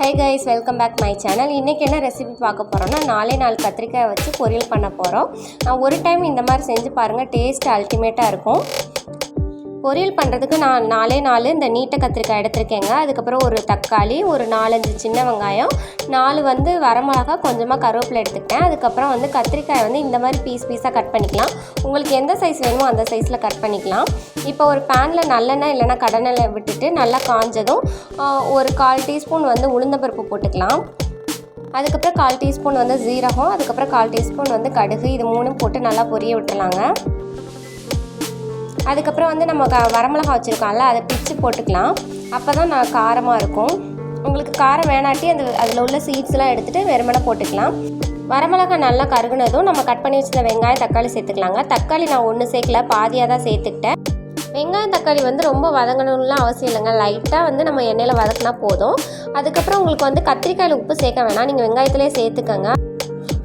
Hi guys welcome back my channel இன்றைக்கி என்ன recipe பார்க்க போகிறோம்னா நாலே நாலு கத்திரிக்காய் வச்சு பொரியல் பண்ண போகிறோம் நான் ஒரு டைம் இந்த மாதிரி செஞ்சு பாருங்கள் டேஸ்ட் அல்டிமேட்டாக இருக்கும். பொரியல் பண்ணுறதுக்கு நான் நாலே நாலு இந்த நீட்டை கத்திரிக்காய் எடுத்திருக்கேங்க. அதுக்கப்புறம் ஒரு தக்காளி ஒரு நாலஞ்சு சின்ன வெங்காயம் நாலு வந்து வரமிளகா கொஞ்சமாக கருவேப்பிலை எடுத்துக்கிட்டேன். அதுக்கப்புறம் வந்து கத்திரிக்காய் வந்து இந்த மாதிரி பீஸ் பீஸாக கட் பண்ணிக்கலாம். உங்களுக்கு எந்த சைஸ் வேணுமோ அந்த சைஸில் கட் பண்ணிக்கலாம். இப்போ ஒரு பேனில் நல்லெண்ணெய் இல்லைன்னா கடனெண்ணெய் விட்டுட்டு நல்லா காஞ்சதும் ஒரு கால் டீஸ்பூன் வந்து உளுந்தம்பருப்பு போட்டுக்கலாம். அதுக்கப்புறம் கால் டீஸ்பூன் வந்து ஜீரகம் அதுக்கப்புறம் கால் டீஸ்பூன் வந்து கடுகு இது மூணும் போட்டு நல்லா பொரிய விட்டுலாங்க அதுக்கப்புறம் வந்து நம்ம க வரமிளகா வச்சுருக்கோம்ல அதை பிச்சு போட்டுக்கலாம். அப்போ தான் நான் காரமாக இருக்கும். உங்களுக்கு காரம் வேணாட்டி அந்த அதில் உள்ள சீட்ஸ்லாம் எடுத்துகிட்டு வெறுமனை போட்டுக்கலாம். வரமிளகா நல்லா கருகுனதும் நம்ம கட் பண்ணி வச்சிருந்த வெங்காயம் தக்காளி சேர்த்துக்கலாங்க. தக்காளி நான் ஒன்று சேர்க்கல பாதியாக தான் சேர்த்துக்கிட்டேன். வெங்காயம் தக்காளி வந்து ரொம்ப வதங்கணும்லாம் அவசியம் இல்லைங்க. லைட்டாக வந்து நம்ம எண்ணெயில் வதக்கினா போதும். அதுக்கப்புறம் உங்களுக்கு வந்து கத்திரிக்காயில் உப்பு சேர்க்க வேணாம். நீங்கள் வெங்காயத்துலேயே சேர்த்துக்கங்க.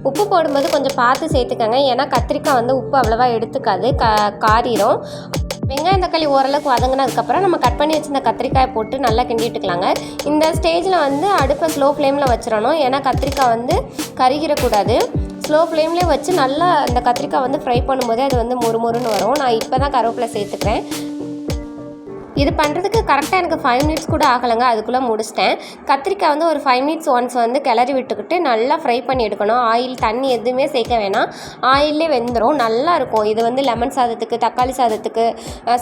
உப்பு போடும்போது கொஞ்சம் பார்த்து சேர்த்துக்கங்க. ஏன்னா கத்திரிக்காய் வந்து உப்பு அவ்வளோவா எடுத்துக்காது. க காரிரும். வெங்காயம் தக்காளி ஓரளவுக்கு வதங்கினதுக்கப்புறம் நம்ம கட் பண்ணி வச்சிருந்த கத்திரிக்காயை போட்டு நல்லா கிண்டிட்டுக்கலாங்க. இந்த ஸ்டேஜில் வந்து அடுப்பை ஸ்லோ ஃப்ளேமில் வச்சிடணும். ஏன்னா கத்திரிக்காய் வந்து கருகிடக்கூடாது. ஸ்லோ ஃப்ளேம்லேயே வச்சு நல்லா அந்த கத்திரிக்காய் வந்து ஃப்ரை பண்ணும்போதே அது வந்து மொறுமொறுன்னு வரும். நான் இப்போ தான் கருவேப்பிலை சேர்த்துக்கிறேன். இது பண்ணுறதுக்கு கரெக்டாக எனக்கு ஃபைவ் மினிட்ஸ் கூட ஆகலைங்க. அதுக்குள்ளே முடிச்சிட்டேன். கத்திரிக்காய் வந்து ஒரு ஃபைவ் மினிட்ஸ் ஒன்ஸ் வந்து கிளறி விட்டுக்கிட்டு நல்லா ஃப்ரை பண்ணி எடுக்கணும். ஆயில் தண்ணி எதுவுமே சேர்க்க வேணாம். ஆயிலே வெந்துடும் நல்லா இருக்கும். இது வந்து லெமன் சாதத்துக்கு தக்காளி சாதத்துக்கு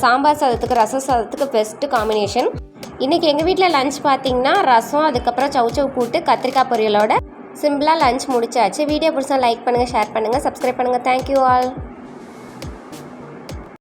சாம்பார் சாதத்துக்கு ரசம் சாதத்துக்கு பெஸ்ட்டு காம்பினேஷன் இன்றைக்கி எங்கள் வீட்டில் லஞ்ச் பார்த்தீங்கன்னா ரசம் அதுக்கப்புறம் சவு கூட்டு கத்திரிக்காய் பொரியலோட சிம்பிளாக லஞ்ச் முடிச்சாச்சு. வீடியோ பிடிச்சா லைக் பண்ணுங்கள் ஷேர் பண்ணுங்கள் சப்ஸ்கிரைப் பண்ணுங்கள் தேங்க்யூ ஆல்